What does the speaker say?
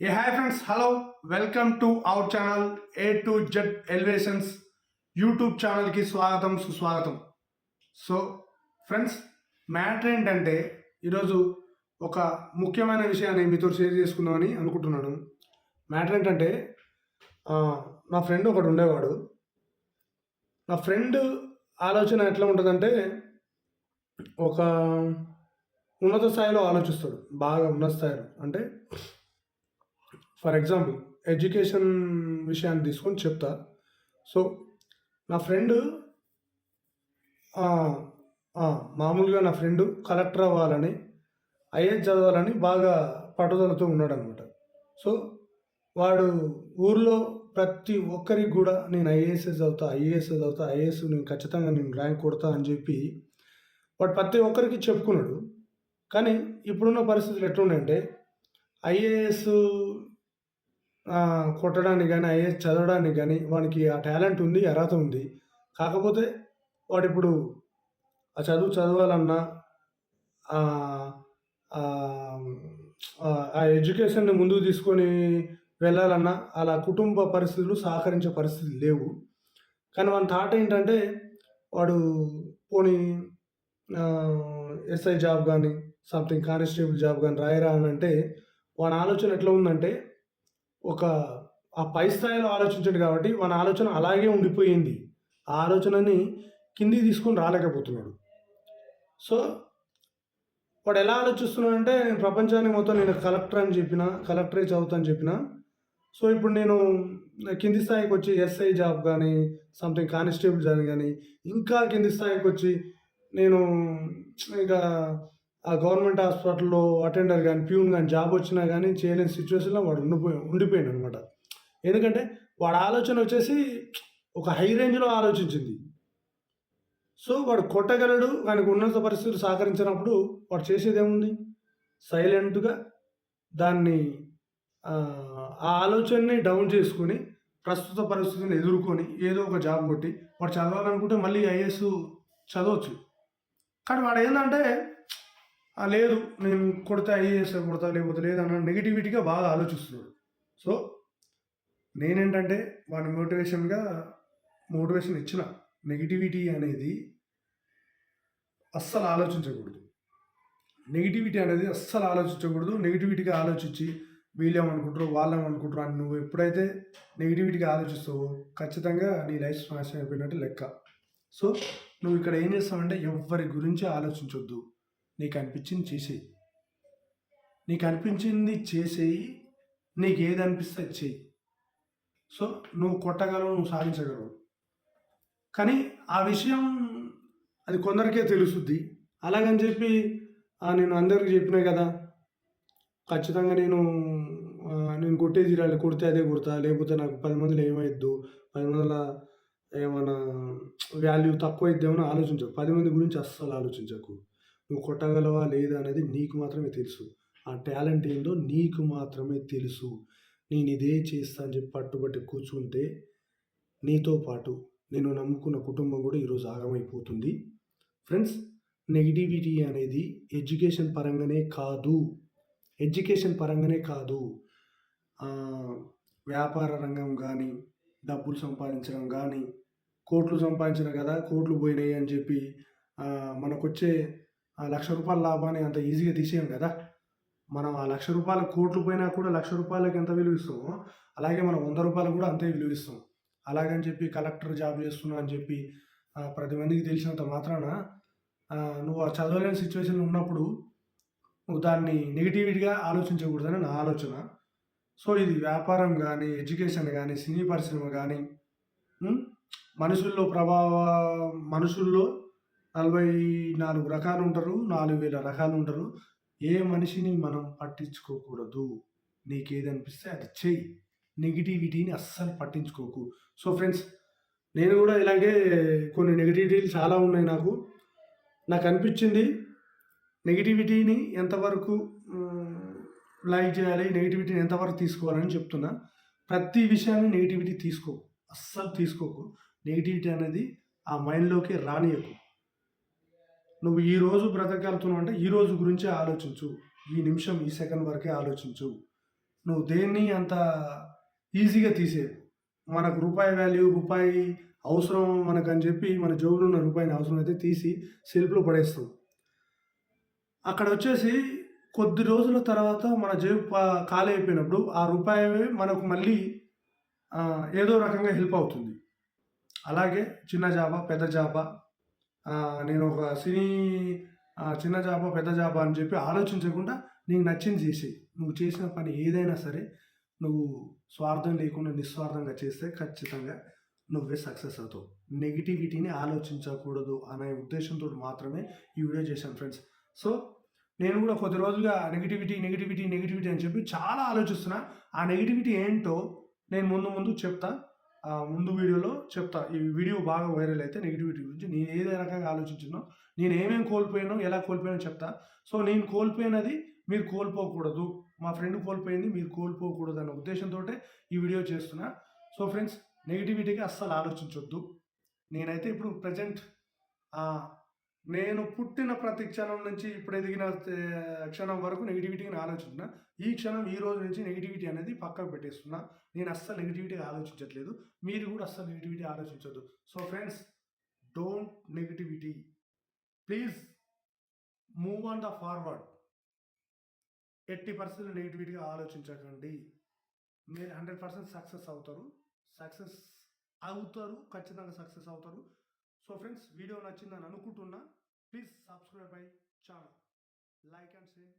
Hey hi friends hello welcome to our channel A to Z elevations YouTube ఛానల్కి స్వాగతం సుస్వాగతం. So friends matter ఏంటంటే ఈరోజు ఒక ముఖ్యమైన విషయాన్ని మీతో షేర్ చేసుకుందామని అనుకుంటున్నాను. మ్యాటర్ ఏంటంటే నా ఫ్రెండ్ ఒకడు ఉండేవాడు. నా ఫ్రెండ్ ఆలోచన ఎట్లా ఉంటుందంటే ఒక ఉన్నత స్థాయిలో ఆలోచిస్తాడు బాగా ఉన్నత స్థాయిలో. అంటే ఫర్ ఎగ్జాంపుల్ ఎడ్యుకేషన్ విషయాన్ని తీసుకొని చెప్తా. సో నా ఫ్రెండ్ మామూలుగా నా ఫ్రెండ్ కలెక్టర్ అవ్వాలని ఐఏఎస్ చదవాలని బాగా పట్టుదలతో ఉన్నాడు అనమాట సో వాడు ఊర్లో ప్రతి ఒక్కరికి కూడా నేను ఐఏఎస్ చదువుతా ఐఏఎస్ చదువుతా ఐఏఎస్ నేను ఖచ్చితంగా నేను ర్యాంక్ కొడతా అని చెప్పి వాడు ప్రతి ఒక్కరికి చెప్పుకున్నాడు. కానీ ఇప్పుడున్న పరిస్థితులు ఎట్లున్నాయంటే ఐఏఎస్ కొట్టడానికి కానీ ఐఏఎస్ చదవడానికి కానీ వానికి ఆ టాలెంట్ ఉంది అర్హత ఉంది. కాకపోతే వాడు ఇప్పుడు ఆ చదువు చదవాలన్నా ఆ, ఎడ్యుకేషన్ని ముందుకు తీసుకొని వెళ్ళాలన్నా అలా కుటుంబ పరిస్థితులు సహకరించే పరిస్థితులు లేవు. కానీ వాని థాట్ ఏంటంటే వాడు పోనీ ఎస్ఐ జాబ్ కానీ సంథింగ్ కానిస్టేబుల్ జాబ్ కానీ రాయరా అని అంటే వాని ఆలోచన ఎట్లా ఉందంటే ఒక ఆ పై స్థాయిలో ఆలోచించాడు కాబట్టి మన ఆలోచన అలాగే ఉండిపోయింది. ఆ ఆలోచనని కిందికి తీసుకొని రాలేకపోతున్నాడు. సో వాడు ఎలా ఆలోచిస్తున్నాడంటే నేను ప్రపంచాన్ని మొత్తం నేను కలెక్టర్ అని చెప్పిన కలెక్టరే చదువుతా అని చెప్పిన. సో ఇప్పుడు నేను కింది స్థాయికి వచ్చి ఎస్ఐ జాబ్ కానీ సంథింగ్ కానిస్టేబుల్ జాబ్ కానీ ఇంకా కింది స్థాయికి వచ్చి నేను ఇక ఆ గవర్నమెంట్ హాస్పిటల్లో అటెండర్ కానీ ప్యూన్ కానీ జాబ్ వచ్చినా కానీ చేయలేని సిచ్యువేషన్లో వాడు ఉండిపోయి ఉండిపోయాడు అనమాట ఎందుకంటే వాడు ఆలోచన వచ్చేసి ఒక హై రేంజ్లో ఆలోచించింది. సో వాడు కొట్టగలడు వానికి ఉన్నత పరిస్థితులు సహకరించినప్పుడు వాడు చేసేది ఏముంది సైలెంట్గా దాన్ని ఆ ఆలోచనని డౌన్ చేసుకొని ప్రస్తుత పరిస్థితిని ఎదుర్కొని ఏదో ఒక జాబ్ కొట్టి వాడు చదవాలనుకుంటే మళ్ళీ ఐఏఎస్ చదవచ్చు. కానీ వాడు ఏంటంటే లేదు నేను కొడితే ఐఏఎస్ కొడతా లేకపోతే లేదన్న నెగిటివిటీగా బాగా ఆలోచిస్తున్నాడు. సో నేనేంటంటే వాడి మోటివేషన్గా మోటివేషన్ ఇచ్చిన నెగిటివిటీ అనేది అస్సలు ఆలోచించకూడదు. నెగిటివిటీ అనేది అస్సలు ఆలోచించకూడదు. నెగిటివిటీగా ఆలోచించి వీళ్ళేమనుకుంటారు వాళ్ళేమనుకుంటారు అని నువ్వు ఎప్పుడైతే నెగిటివిటీగా ఆలోచిస్తావో ఖచ్చితంగా నీ లైఫ్ నాశనం అయిపోయినట్టు లెక్క. సో నువ్వు ఇక్కడ ఏం చేస్తావంటే ఎవరి గురించి ఆలోచించొద్దు. నీకు అనిపించింది చేసేయి. నీకు అనిపించింది చేసేయి నీకు ఏది అనిపిస్తే అది చెయ్యి సో నువ్వు కొట్టగలవు నువ్వు సాధించగలవు. కానీ ఆ విషయం అది కొందరికే తెలుస్తుంది అలాగని చెప్పి నేను అందరికీ చెప్పినా కదా ఖచ్చితంగా నేను నేను కొట్టే తీరాలి కొడితే అదే కొడతా లేకపోతే నాకు పది మందిలో ఏమైద్దు పది మందిల ఏమైనా వాల్యూ తక్కువ అయిద్దేమని ఆలోచించకు. పది మంది గురించి అస్సలు ఆలోచించకు. నువ్వు కొట్టగలవా లేదా అనేది నీకు మాత్రమే తెలుసు. ఆ టాలెంట్ ఏందో నీకు మాత్రమే తెలుసు. నేను ఇదే చేస్తా అని చెప్పి పట్టుబట్టి కూర్చుంటే నీతో పాటు నేను నమ్ముకున్న కుటుంబం కూడా ఈరోజు ఆగమైపోతుంది. ఫ్రెండ్స్ నెగిటివిటీ అనేది ఎడ్యుకేషన్ పరంగానే కాదు. ఎడ్యుకేషన్ పరంగానే కాదు. వ్యాపార రంగం కానీ డబ్బులు సంపాదించడం కానీ కోట్లు సంపాదించిన కదా కోట్లు పోయినాయి అని చెప్పి మనకొచ్చే ఆ లక్ష రూపాయల లాభాన్ని అంత ఈజీగా తీసేయం కదా. మనం ఆ లక్ష రూపాయల కోట్లు పోయినా కూడా లక్ష రూపాయలకి ఎంత విలువ ఇస్తామో అలాగే మనం వంద రూపాయలు కూడా అంతే విలువ ఇస్తాం. అలాగని చెప్పి కలెక్టర్ జాబ్ చేస్తున్నా అని చెప్పి ప్రతి మందికి తెలిసినంత మాత్రాన నువ్వు ఆ చదవలేని సిచ్యువేషన్లో ఉన్నప్పుడు నువ్వు దాన్ని నెగిటివిటీగా ఆలోచించకూడదని నా ఆలోచన. సో ఇది వ్యాపారం కానీ ఎడ్యుకేషన్ కానీ సినీ పరిశ్రమ కానీ మనుషుల్లో ప్రభావ మనుషుల్లో నలభై నాలుగు రకాలు ఉంటారు నాలుగు వేల రకాలు ఉంటారు ఏ మనిషిని మనం పట్టించుకోకూడదు? నీకేదనిపిస్తే అనిపిస్తే అది చెయ్యి. నెగిటివిటీని అస్సలు పట్టించుకోకు. సో ఫ్రెండ్స్ నేను కూడా ఇలాగే కొన్ని నెగిటివిటీలు చాలా ఉన్నాయి నాకు. నాకు అనిపించింది నెగిటివిటీని ఎంతవరకు లైక్ చేయాలి నెగిటివిటీని ఎంతవరకు తీసుకోవాలని చెప్తున్నా. ప్రతి విషయాన్ని నెగిటివిటీ తీసుకోకు. అస్సలు తీసుకోకు. నెగిటివిటీ అనేది ఆ మైండ్లోకి రానియకు. నువ్వు ఈ రోజు బ్రతకగలుగుతున్నావు అంటే ఈ రోజు గురించే ఆలోచించు. ఈ నిమిషం ఈ సెకండ్ వరకే ఆలోచించు. నువ్వు దేన్ని అంత ఈజీగా తీసే? మనకు రూపాయి వాల్యూ రూపాయి అవసరం మనకు అని చెప్పి మన జోబులో ఉన్న రూపాయిని అవసరం అయితే తీసి సెల్ఫ్లో పడేస్తాం. అక్కడ వచ్చేసి కొద్ది రోజుల తర్వాత మన జేబు ఖాళీ అయిపోయినప్పుడు ఆ రూపాయి మనకు మళ్ళీ ఏదో రకంగా హెల్ప్ అవుతుంది. అలాగే చిన్న జాబా పెద్ద జాబా నేను ఒక సినీ చిన్న జాబా పెద్ద జాబా అని చెప్పి ఆలోచించకుండా నీకు నచ్చింది చేసి నువ్వు చేసిన పని ఏదైనా సరే నువ్వు స్వార్థం లేకుండా నిస్వార్థంగా చేస్తే ఖచ్చితంగా నువ్వే సక్సెస్ అవుతావు. నెగిటివిటీని ఆలోచించకూడదు అనే ఉద్దేశంతో మాత్రమే ఈ వీడియో చేశాను ఫ్రెండ్స్. సో నేను కూడా కొద్ది రోజులుగా నెగిటివిటీ నెగిటివిటీ నెగిటివిటీ అని చెప్పి చాలా ఆలోచిస్తున్నా. ఆ నెగిటివిటీ ఏంటో నేను ముందు ముందు చెప్తా. ముందు వీడియోలో చెప్తా. ఈ వీడియో బాగా వైరల్ అయితే నెగిటివిటీ గురించి నేను ఏదే రకంగా ఆలోచించినో నేను ఏమేమి కోల్పోయానో ఎలా కోల్పోయానో చెప్తా. సో నేను కోల్పోయినది మీరు కోల్పోకూడదు. మా ఫ్రెండ్ కోల్పోయింది మీరు కోల్పోకూడదు అన్న ఉద్దేశంతో ఈ వీడియో చేస్తున్నా. సో ఫ్రెండ్స్ నెగిటివిటీకి అస్సలు ఆలోచించొద్దు. నేనైతే ఇప్పుడు ప్రజెంట్ నేను పుట్టిన ప్రతి క్షణం నుంచి ఇప్పుడు ఎదిగిన క్షణం వరకు నెగిటివిటీని ఆలోచించిన. ఈ క్షణం ఈ రోజు నుంచి నెగిటివిటీ అనేది పక్కకు పెట్టేస్తున్నా. నేను అస్సలు నెగిటివిటీ ఆలోచించట్లేదు. మీరు కూడా అస్సలు negativity ఆలోచించొద్దు. So friends don't negativity please move on the forward eighty percent నెగిటివిటీగా ఆలోచించకండి. మీరు హండ్రెడ్ పర్సెంట్ సక్సెస్ అవుతారు. సక్సెస్ అవుతారు. ఖచ్చితంగా సక్సెస్ అవుతారు. సో ఫ్రెండ్స్ వీడియో నచ్చిందని అనుకుంటున్నా. Please subscribe my channel like and share